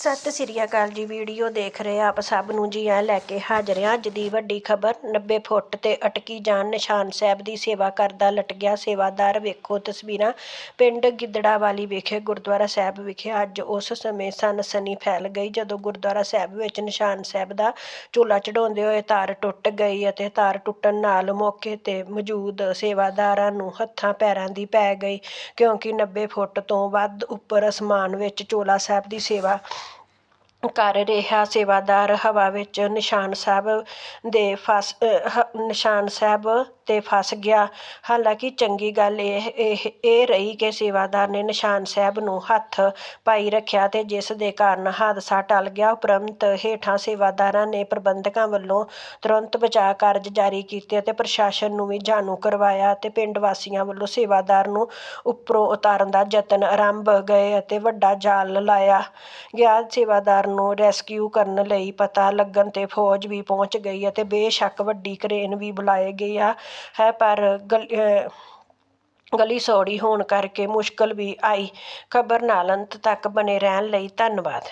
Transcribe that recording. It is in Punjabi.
ਸਤਿ ਸ੍ਰੀ ਅਕਾਲ ਜੀ। ਵੀਡੀਓ ਦੇਖ ਰਹੇ ਆਪ ਸਭ ਨੂੰ ਜੀ, ਐ ਲੈ ਕੇ ਹਾਜ਼ਰ ਹਾਂ। ਅੱਜ ਦੀ ਵੱਡੀ ਖਬਰ 90 ਫੁੱਟ ਤੇ ਅਟਕੀ ਜਾਨ ਨਿਸ਼ਾਨ ਸਾਹਿਬ ਦੀ ਸੇਵਾ ਕਰਦਾ ਲਟਕਿਆ ਸੇਵਾਦਾਰ। ਵੇਖੋ ਤਸਵੀਰਾਂ ਪਿੰਡ ਗਿੱਦੜਾਵਾਲੀ ਵਿਖੇ, ਗੁਰਦੁਆਰਾ ਸਾਹਿਬ ਵਿਖੇ। ਅੱਜ ਉਸ ਸਮੇਂ ਸਨਸਨੀ ਫੈਲ ਗਈ, ਜਦੋਂ ਗੁਰਦੁਆਰਾ ਸਾਹਿਬ ਵਿੱਚ ਨਿਸ਼ਾਨ ਸਾਹਿਬ ਦਾ ਝੂਲਾ ਚੜਾਉਂਦੇ ਹੋਏ ਤਾਰ ਟੁੱਟ ਗਈ ਅਤੇ ਤਾਰ ਟੁੱਟਣ ਨਾਲ ਮੌਕੇ ਤੇ ਮੌਜੂਦ ਸੇਵਾਦਾਰਾਂ ਨੂੰ ਹੱਥਾਂ ਪੈਰਾਂ ਦੀ ਪੈ ਗਈ, ਕਿਉਂਕਿ 90 ਫੁੱਟ ਤੋਂ ਵੱਧ ਉੱਪਰ ਅਸਮਾਨ ਵਿੱਚ ਚੋਲਾ ਸਾਹਿਬ ਦੀ ਸੇਵਾ ਕਰ ਰਿਹਾ ਸੇਵਾਦਾਰ ਹਵਾ ਵਿੱਚ ਨਿਸ਼ਾਨ ਸਾਹਿਬ ਦੇ ਫਸ ਹ- ਨਿਸ਼ਾਨ ਸਾਹਿਬ ਤੇ ਫਸ ਗਿਆ। ਹਾਲਾਂਕਿ ਚੰਗੀ ਗੱਲ ਇਹ ਇਹ ਇਹ ਰਹੀ ਕਿ ਸੇਵਾਦਾਰ ਨੇ ਨਿਸ਼ਾਨ ਸਾਹਿਬ ਨੂੰ ਹੱਥ ਪਾਈ ਰੱਖਿਆ ਅਤੇ ਜਿਸ ਦੇ ਕਾਰਨ ਹਾਦਸਾ ਟਲ ਗਿਆ। ਉਪਰੰਤ ਹੇਠਾਂ ਸੇਵਾਦਾਰਾਂ ਨੇ ਪ੍ਰਬੰਧਕਾਂ ਵੱਲੋਂ ਤੁਰੰਤ ਬਚਾਅ ਕਾਰਜ ਜਾਰੀ ਕੀਤੇ ਅਤੇ ਪ੍ਰਸ਼ਾਸਨ ਨੂੰ ਵੀ ਜਾਣੂ ਕਰਵਾਇਆ ਅਤੇ ਪਿੰਡ ਵਾਸੀਆਂ ਵੱਲੋਂ ਸੇਵਾਦਾਰ ਨੂੰ ਉੱਪਰੋਂ ਉਤਾਰਨ ਦਾ ਯਤਨ ਆਰੰਭ ਗਏ ਅਤੇ ਵੱਡਾ ਜਾਲ ਲਾਇਆ ਗਿਆ। ਸੇਵਾਦਾਰ ਨੂੰ ਰੈਸਕਿਊ ਕਰਨ ਲਈ ਪਤਾ ਲੱਗਣ ਤੇ ਫੌਜ ਵੀ ਪਹੁੰਚ ਗਈ ਅਤੇ ਬੇਸ਼ੱਕ ਵੱਡੀ ਕਰੇਨ ਵੀ ਬੁਲਾਏ ਗਈ ਆ। ਹੈ ਪਰ ਗਲ- ਅਹ, ਗਲੀ ਸੌੜੀ ਹੋਣ ਕਰਕੇ ਮੁਸ਼ਕਲ ਵੀ ਆਈ। ਖਬਰ ਨਾਲ ਅੰਤ ਤੱਕ ਬਣੇ ਰਹਿਣ ਲਈ ਧੰਨਵਾਦ।